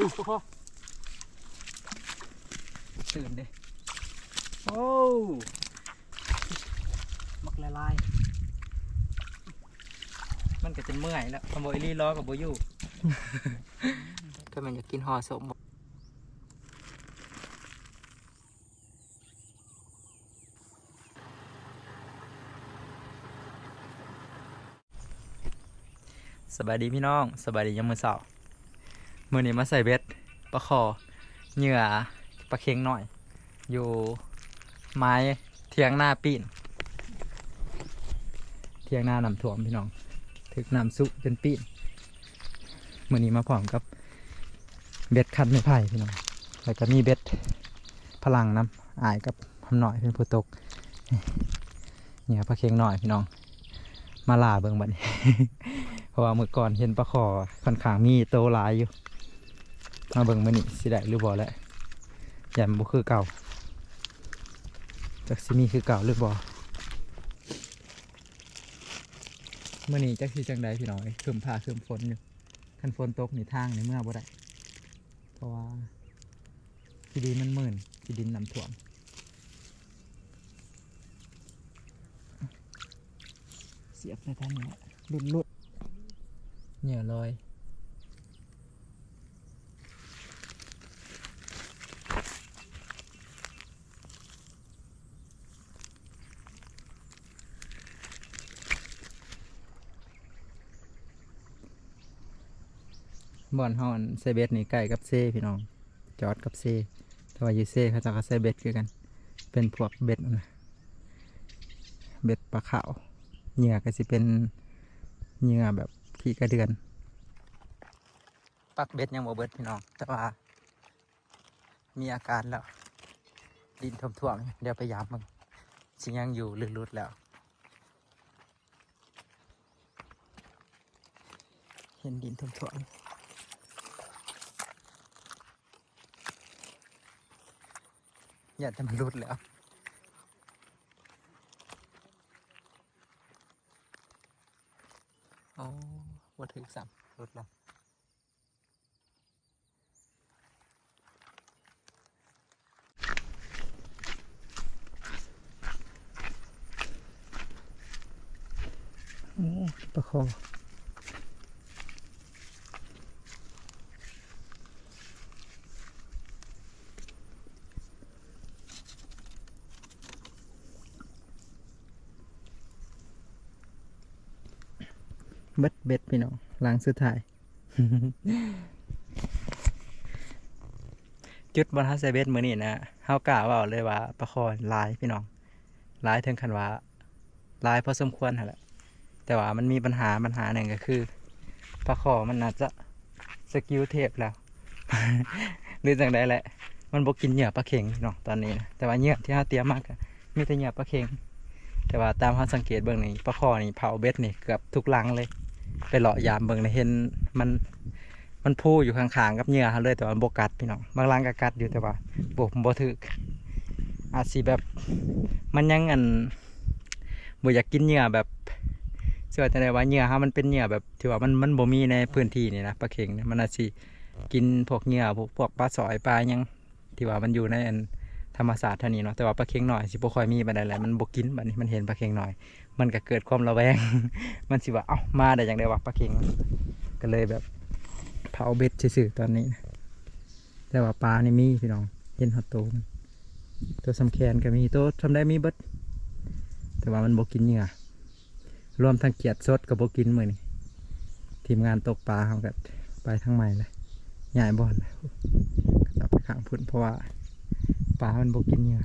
อุ้ยพ่อตื่นเด้โอ้มักละลาย มันก็จะเมื่อยแล้วขโมยรีล้อกับโบอยู่ก็มันจะกินห่อสมสบายดีพี่น้อง สบายดียังมือเสาร์ มือนี้มาใส่เบ็ดปลาคอเหยื่อปลาเค็งหน่อย อยู่ไม้เทียงหน้าปีนเทียงหน้านำถ่วมพี่น้อง ถึกน้ำซุปเป็นปีนมือนี้มาพร้อมกับเบ็ดคันไม่ไผ่พี่น้องแล้วก็มีเบ็ดพลังน้ำอายกับทำหน่อยเป็นผู้ตกเนี่ยปลาเค็งหน่อยพี่น้อง มาลาเบิ่งบัดนี้ เพราะว่าเมื่อก่อนเห็นปลาขอค่อนข้างมีโตหลายอยู่ มาเบิ่งมื้อนี้สิได้หรือบ่แล้วยันบ่คือเก่าจักสิมีคือเก่าหรือบ่มื้อนี้จักสิจังใดพี่น้องเอ้ยครึมฟ้าครึมฝนอยู่คันฝนตกนี่ทางในเมื่อบ่ได้เพราะว่าที่ดินมันมื่นที่ดินน้ำท่วมเสียบในท่านนี้ลุดลุดเหนียลอย บ่อนเฮอนเซเบสนี่ใกล้กับเซพี่น้อง จอดกับเซแต่ว่าอยู่เซเขาจะกับเซเบสคือกัน เป็นพวกเบ็ดนะเบ็ดปลาขาวเหงื่อก็สิเป็นเหงื่อแบบขี้กระเดือน ปักเบ็ดยังบ่เบิดพี่น้อง แต่ว่ามีอาการแล้ว ดินท่วมๆอยู่เดี๋ยวไปยามมึงสิยังอยู่ลืดๆแล้วเห็นดินท่วมๆ อย่าจะมันรุดแล้วโอ้วัถึกสัมรถละโอ้ประคอ เบ็ดเบ็ดพี่น้องหลังสุดท้าย จุดบนทัศเบ็ดมือนี่นะเฮากล่าวว่าเลยว่าประคอหลายพี่น้องลายถึงขันว่าลายพอสมควรหะแหละแต่ว่ามันมีปัญหาปัญหาหนึ่งก็คือประคอมันน่าจจะสกิลเทพแล้วหรือจังใดแหละ มันบอกกินเหยื่อปลาเข็งน้องตอนนี้นะแต่ว่าเหยื่อที่เฮาเตรียมมากมีแต่เหยื่อปลาเข็ง แต่ว่าตามเฮาสังเกตเบิ่งนี่ปลาคอนี่เผาเบ็ดนี่เกือบทุกลังเลย ไปเลาะยามเบิ่งเลยเห็นมันมันพูอยู่ข้างๆกับเหยื่อเขาเลยแต่ว่ามันบกัดพี่น้องบางรังก็กัดอยู่แต่ว่าบกบ่ถึกอาจสิแบบมันยังอันบ่อยากกินเหยื่อแบบเชื่อจะได้ว่าเหยื่อเขามันเป็นเหยื่อแบบที่ว่ามันมันบ่มีในพื้นที่นี่นะปลาเข็งมันอาจสิกินพวกเหยื่อพวกปลาสอยปลายังที่ว่ามันอยู่ในอัน ธรรมศาสตร์เท่านี้เนาะแต่ว่าปลาเข็งหน่อยสิบ่ค่อยมีบันไดแหละมันบกินบัดนี้มันเห็นปลาเข็งหน่อย มันก็เกิดความระแวง มันสิว่าเอ้ามาได้จังไดวะปลาเข็งก็เลยแบบเผาเบ็ดซื่อๆตอนนี้ แต่ว่าปลานี่มีพี่น้องเห็นหอดโตมันตัวสำแคนก็มีตัวทำได้มีเบิดแต่ว่ามันบกินเหงื่อรวมทั้งเกียดสดกับบกินเหมือนี่ทีมงานตกปลาเขาก็ไปทั้งใหม่เลยใหญ่บอลเลยก็จับไปขังพุ่นเพราะว่า ปลามันบกินเหงื่อ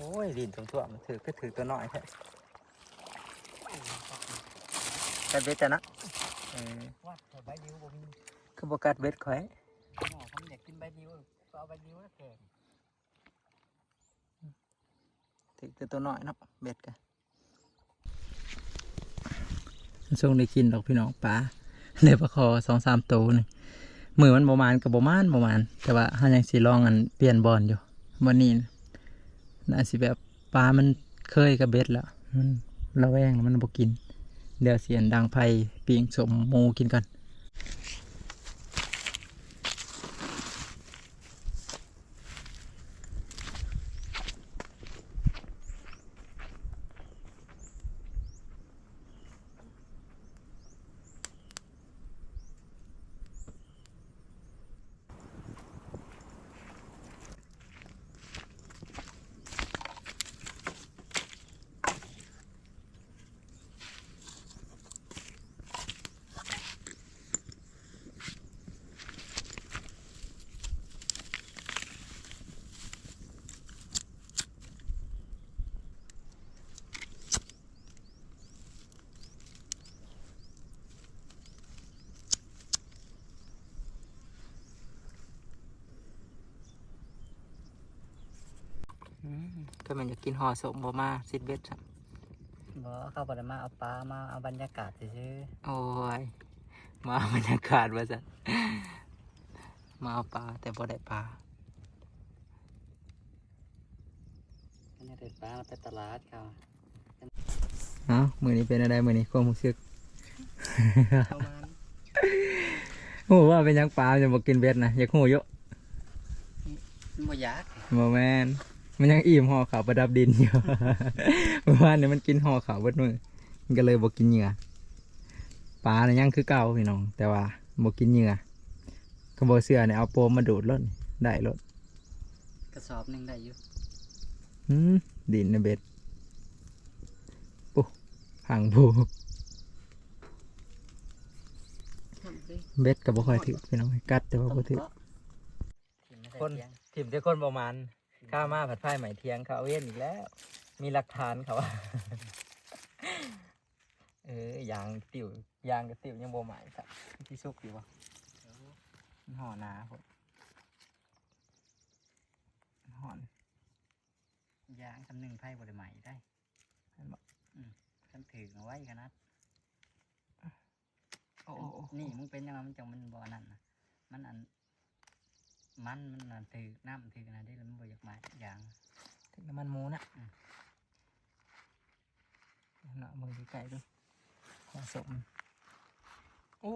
โอ้ยดินท่วมันถือก็ถือตัวน้อยแค่กัดเบ็ดจ้ะนะเออวัดแต่ใบนิ้วบ่มีคือบ่กัดเบ็ดข่อยหมอเขาอยากกินใบนิ้วก็เอาใบนิ้วแล้วแกงถึงแต่ตัวน้อยเนาะเบ็ดกันส่วงได้กินดอกพี่น้องปลาในปลาคอสองสามตัวนี่มือมันประมาณกับประมาณประมาณ แต่ว่าเขายังสิลองอันเปลี่ยนบอลอยู่วันนี้น่าสิแบบ ปลามันเคยกับเบ็ดแล้วมันระแวงแล้วมันบ่กิน เดี๋ยวเสียนดังไผ่ปีงสมมูกินกัน ก็มันอยากกินห่อสมบ่มาซิดเบ็ดจ้ะบ่เข้าบ่ได้มาเอาปลามาเอาบรรยากาศซื่อโอ้ยมาบรรยากาศว่าจะมาเอาปลาแต่บ่ได้ปลาๆอันนี้ได้ปลาไปตลาดเขาเอ้ามือนี้เป็นอะไรมือนี้ความรู้สึกประมาณโอ้ว่าเป็นหยังปลาจะบอกกินเบ็ดนะอยากหูเยอะมันบ่อยากบ่แมน มันยังอิ่มห่อขาวประดับดินอยู่ เมื่อวานเนี่ยมันกินห่อขาวเบิดมือมันก็เลยบอกกินเหยื่อปลาเนี่ยยังคือเก่าพี่น้อง แต่ว่าบอกกินเหยื่อก็บอกเสือเนี่ยเอาโปมมาดูดรถได้รถกระสอบหนึงได้อยู่อืมดินในเบ็ดปุ๊พังบูเบ็ดกับบ่ค่อยถือพี่น้องกัดแต่ว่าบ่ถือคนถิ่มแต่คนประมาณ ข้ามาผัดไผ่ใหม่เทียงเขาเอาเว้นอีกแล้ว มีหลักฐานเขาว่าเออยางติ่วยางกับติ่วยังบ่หมายครับที่สุกอยู่วะมันห่อหนาผมมันห่อน ยางคำหนึ่งไพ่บริใหม่ได้เห็นบ่ฉันถือเอาไว้ขนาดโอ้โอ้โอ้นี่มึงเป็นยังไงมันจังมันบ่อนั่นนะมันอัน มันมันอันถือน้ำถือนะได้แล้วมันบ่อยากใหม่ยางถึงน้ำมันหมูนะอืมหน่ะมือไก่ด้วยผสมโอ้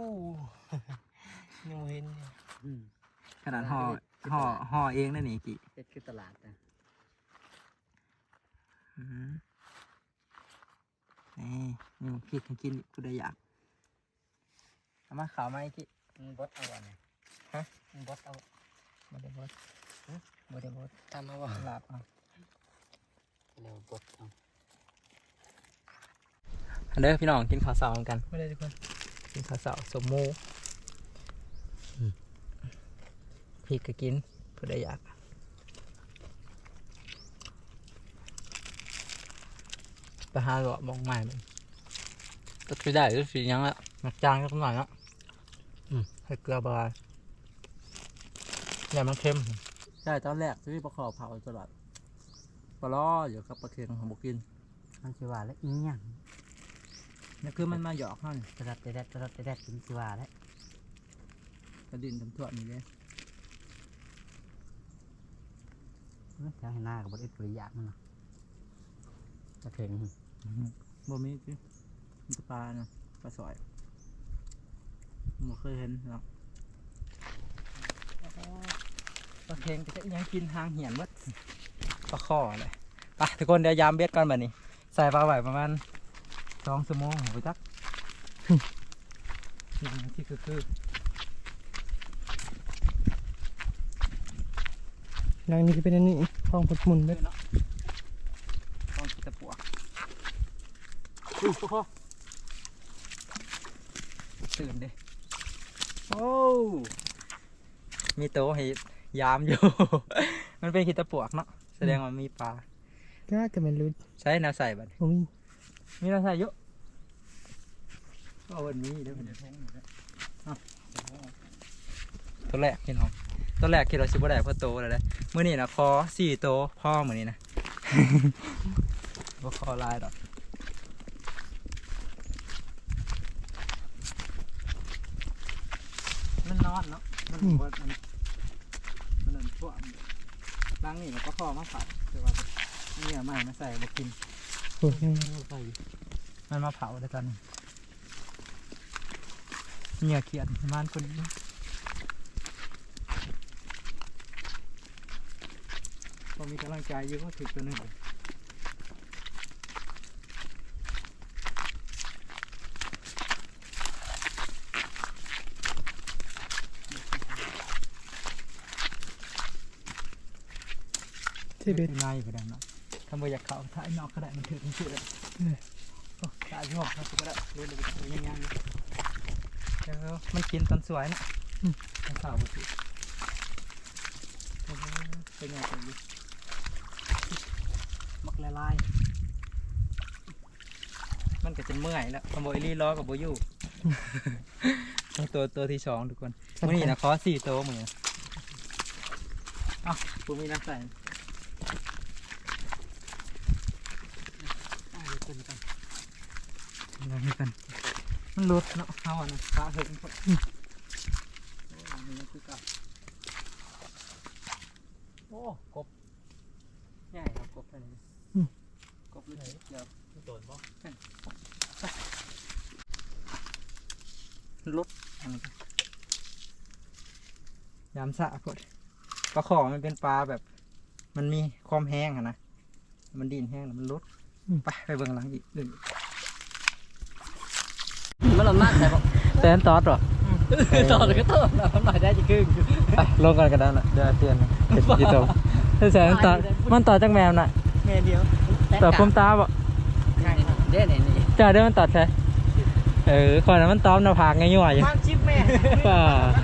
ยังบ่เห็นเลยอืมขนาดห่อห่อห่อเองนั่นนี่กี่เฮ็ดคือตลาดนะอืมนี่นี่มันพริกให้กินกูได้อยากเอามาขาวไหมาอีกทีมึงบดเอาบ่เนี่ยฮะมึงบดเอา บ่ได้บดบ่ได้บดทำเอาบ่หลาบเอาเร็วบดเอาอันเด้อพี่น้องกินข้าวเสาร์กันไม่ได้ทุกคนกินข้าวเสาสมหมูพริกก็กินผู้ได้อยากไปหาเลาะมองใหม่มันก็คือได้ก็สียังละมักจางสักหน่อยละอืมให้เกลือบาย อย่ามันเค็มใช่ตอนแรกที่ประขอเผาตลอดปลาล้ออยู่กับปลาเค็งของบุกินมันสิว่าแล้วอีหยังนี่คือมันมาหยอกเขานี่ตะดัดตะดัดตะดัดตะดัดกินสิว่าแล้วกระดินทำทั่วนี่เลยเอ้ยจะให้หน้ากับบดอึดบริยากมันเนาะจะเข่งบ่มีจิมันปลาเนาะปลาสอยบ่เคยเห็นหรอก ปลาเค็งจะยังกินหางเหียนหมัดปลาข้อเลยไปทุกคนเดี๋ยวยามเบ็ดก่อนบัดนี้ ใส่ปลาไหวประมาณสองชั่วโมงไปจักนี่ที่คือคือหลังนี้จะเป็นอันนี้ห้องพดหมุนเบ็เบ็ดดเนาะต้องกินแตะปวกอุ้ยปลาข้อตื่นเด้โอ้มีโต๊ะให้ ยามอยู่ มันเป็นขีดตะปวกเนาะแสดงว่ามีปลาก็จะเป็นรู้ใช้แนวใส่บัดผมมีมีแนวใส่เยอะโอ้ก็วันนี้เด้อมันตัวแรกพี่น้องตัวแรกคิดว่าสิบ่ได้เพราะโตแล้วเด้อมื้อนี้นะคอสี่โตพ่อมื้อนี้นะบ่คอลายดอกมันนอนเนาะมันบ่มันมันนั่นพวก ล้างนี่มันก็คอมาเผาแต่ว่าเนี่ยใหม่มาใส่บ่กินโอ้ยใส่มันมาเผาด้วยกันเนี่ยเขียนประมันคนนี้พอมีกำลังใจเยอะก็ถึกตัวหนึ่ง ที่เบ็ดนายก็ได้เนาะทำไมอยากเข้าถ้าไอ้นอกก็ได้มันถือมันถือเลยโอ้ตายยอกครับก็ได้เล่นเลยยังยังเดี๋ยวมันกินตอนสวยนะมันสาวบุตรเป็นไงเป็นดิมักละลายมันก็จะเมื่อยแล้วขโมยรีล้อกับโบอยูตัวตัวที่สองทุกคนวันนี้นะขอสี่ตัวมือเอ้าปูมีน้ำใส่ เอาเดี๋ยวกันกันเอาเดี๋ยว กัน มันลดเนาะเอาอะนะปลาเหินพออืมโอ้ยมันยังคือเกับโอ้กบใหญ่ครับกบตัวนี้กบเลยเดี๋ยวโดนบ่ลดอันนี้ก็ยามสะพดปลาขอมันเป็นปลาแบบ มันมีความแห้งอะนะ มันดินแห้ง มันลดไปไปเบิ่งหลังอีกหนึ่ง มันละมากแต่บอกแต่นตอดหรอต่อเลยก็ต่อแล้วมันหน่อยได้จะครึ่งไปลงกันกันได้นะเดี๋ยวเตือนเป็นกี่ตัวถ้าแสนตอดมันตอดจากแมวน่ะแม่เดียวตอดพุ่มตาบ่เด้เนี่ยนี่จ่าเด้อมันตอดใช่เออคอยนั้นมันตอมหน้าผากง่ายๆอยู่มันชิปแม่ป่ามัน